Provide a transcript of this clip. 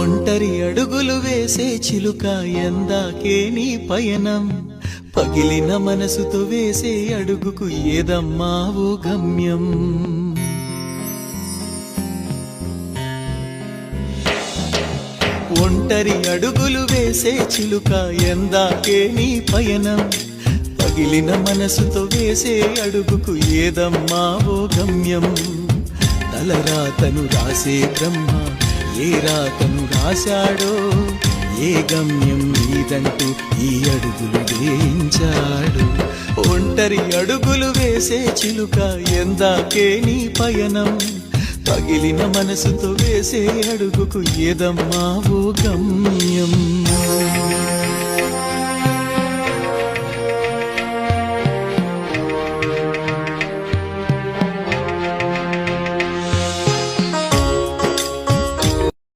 ఒంటరి అడుగులు వేసే చిలుక ఎందాకే నీ పయనం. పగిలిన మనసుతో వేసే అడుగుకు ఏదమ్మా ఓ గమ్యం? ఒంటరి అడుగులు వేసే చిలుక ఎందాకే నీ పయనం. పగిలిన మనసుతో వేసే అడుగుకు ఏదమ్మా ఓ గమ్యం? తలరాతను రాసే బ్రహ్మ ఏ రాతను రాశాడో ఏ గమ్యం నీదంటూ ఈ అడుగులు వేయించాడు. ఒంటరి అడుగులు వేసే చిలుక ఎందాకే నీ పయనం. పగిలిన మనసుతో వేసే అడుగుకు ఏదమ్మా ఓ గమ్యం?